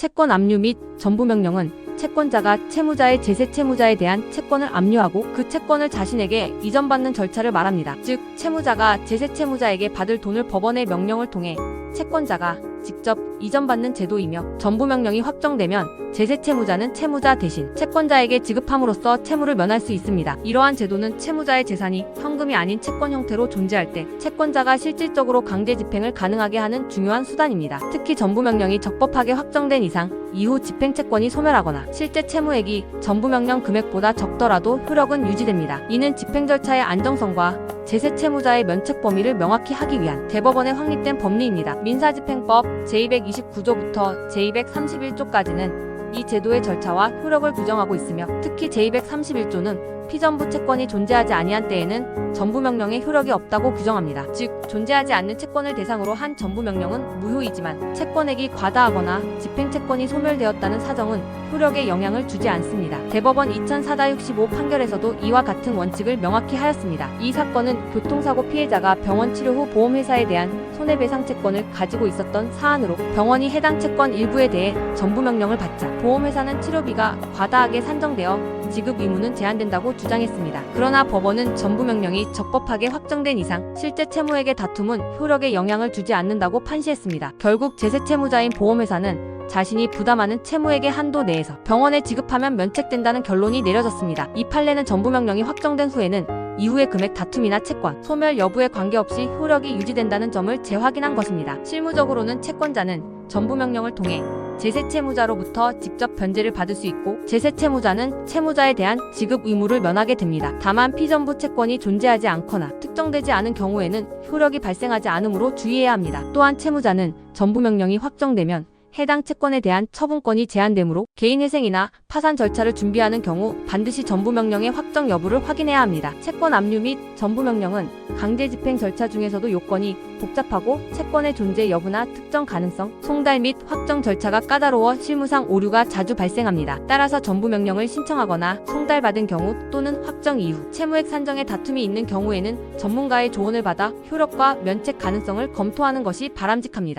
채권 압류 및 전부 명령은 채권자가 채무자의 제세 채무자에 대한 채권을 압류하고 그 채권을 자신에게 이전받는 절차를 말합니다. 즉, 채무자가 제세 채무자에게 받을 돈을 법원의 명령을 통해 채권자가 직접 이전받는 제도이며 전부 명령이 확정되면 제세 채무자는 채무자 대신 채권자에게 지급함으로써 채무를 면할 수 있습니다. 이러한 제도는 채무자의 재산이 현금이 아닌 채권 형태로 존재할 때 채권자가 실질적으로 강제 집행을 가능하게 하는 중요한 수단입니다. 특히 전부 명령이 적법하게 확정된 이상 이후 집행 채권이 소멸하거나 실제 채무액이 전부 명령 금액보다 적더라도 효력은 유지됩니다. 이는 집행 절차의 안정성과 제세 채무자의 면책 범위를 명확히 하기 위한 대법원에 확립된 법리입니다. 민사집행법 제229조부터 제231조까지는 이 제도의 절차와 효력을 규정하고 있으며 특히 제231조는 피전부 채권이 존재하지 아니한 때에는 전부 명령의 효력이 없다고 규정합니다. 즉 존재하지 않는 채권을 대상으로 한 전부 명령은 무효이지만 채권액이 과다하거나 집행 채권이 소멸되었다는 사정은 효력에 영향을 주지 않습니다. 대법원 2004-65 판결에서도 이와 같은 원칙을 명확히 하였습니다. 이 사건은 교통사고 피해자가 병원 치료 후 보험회사에 대한 손해배상 채권을 가지고 있었던 사안으로 병원이 해당 채권 일부에 대해 전부 명령을 받자 보험회사는 치료비가 과다하게 산정되어 지급 의무는 제한된다고 주장했습니다. 그러나 법원은 전부 명령이 적법하게 확정된 이상 실제 채무액의 다툼은 효력에 영향을 주지 않는다고 판시했습니다. 결국 제세 채무자인 보험회사는 자신이 부담하는 채무액의 한도 내에서 병원에 지급하면 면책된다는 결론이 내려졌습니다. 이 판례는 전부 명령이 확정된 후에는 이후의 금액 다툼이나 채권, 소멸 여부에 관계없이 효력이 유지된다는 점을 재확인한 것입니다. 실무적으로는 채권자는 전부 명령을 통해 제세 채무자로부터 직접 변제를 받을 수 있고 제세 채무자는 채무자에 대한 지급 의무를 면하게 됩니다. 다만 피전부 채권이 존재하지 않거나 특정되지 않은 경우에는 효력이 발생하지 않으므로 주의해야 합니다. 또한 채무자는 전부 명령이 확정되면 해당 채권에 대한 처분권이 제한되므로 개인회생이나 파산 절차를 준비하는 경우 반드시 전부 명령의 확정 여부를 확인해야 합니다. 채권 압류 및 전부 명령은 강제 집행 절차 중에서도 요건이 복잡하고 채권의 존재 여부나 특정 가능성, 송달 및 확정 절차가 까다로워 실무상 오류가 자주 발생합니다. 따라서 전부 명령을 신청하거나 송달받은 경우 또는 확정 이후 채무액 산정에 다툼이 있는 경우에는 전문가의 조언을 받아 효력과 면책 가능성을 검토하는 것이 바람직합니다.